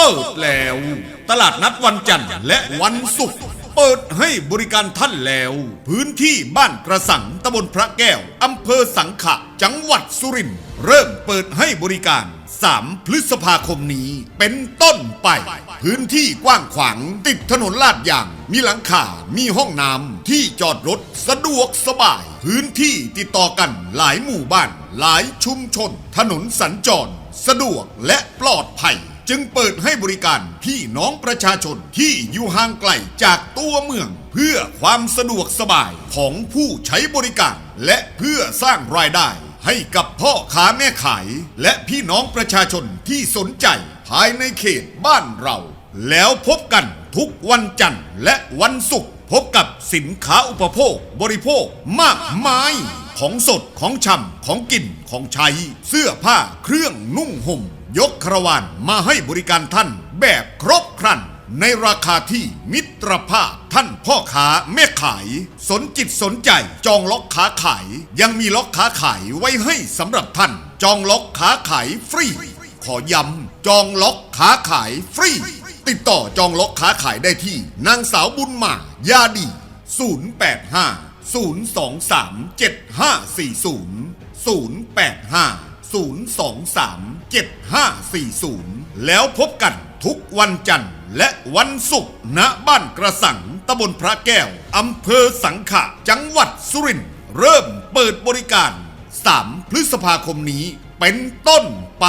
ปิดแล้ว ตลาดนัดวันจันทร์และวันศุกร์เปิดให้บริการท่านแล้ว พื้นที่บ้านกระสังตำบลพระแก้ว อำเภอสังขะ จังหวัดสุรินทร์เริ่มเปิดให้บริการ 3 พฤษภาคมนี้เป็นต้นไป พื้นที่กว้างขวางติดถนนลาดยาง มีหลังคา มีห้องน้ำ ที่จอดรถสะดวกสบาย พื้นที่ติดต่อกันหลายหมู่บ้าน หลายชุมชน ถนนสัญจร สะดวกและปลอดภัย จึงเปิดให้บริการพี่น้องประชาชนที่อยู่ห่างไกลจากตัวเมือง เพื่อความสะดวกสบายของผู้ใช้บริการ และเพื่อสร้างรายได้ ให้กับพ่อค้าแม่ขาย และพี่น้องประชาชนที่สนใจ ภายในเขตบ้านเรา แล้วพบกันทุกวันจันทร์และวันศุกร์พบกับสินค้าอุปโภคบริโภคมากมาย ของสดของชำของกินของใช้ เสื้อผ้าเครื่องนุ่งห่ม ยกคารวานมาให้บริการท่านแบบครบครัน ในราคาที่มิตรภาพท่านพ่อค้าแม่ขาย สนจิตสนใจจองล็อกค้าขาย ยังมีล็อกค้าขายไว้ให้สำหรับท่าน จองล็อกค้าขายฟรี ขอย้ำจองล็อกค้าขายฟรี ติดต่อจองล็อกค้าขายได้ที่ นางสาวบุญมายาดี 085 023 7540 085 023 7540 แล้วพบกันทุกวันจันทร์และวันศุกร์ณบ้านกระสังตำบลพระแก้ว อำเภอสังขะ จังหวัดสุรินทร์ เริ่มเปิดบริการ 3 พฤษภาคมนี้เป็นต้นไป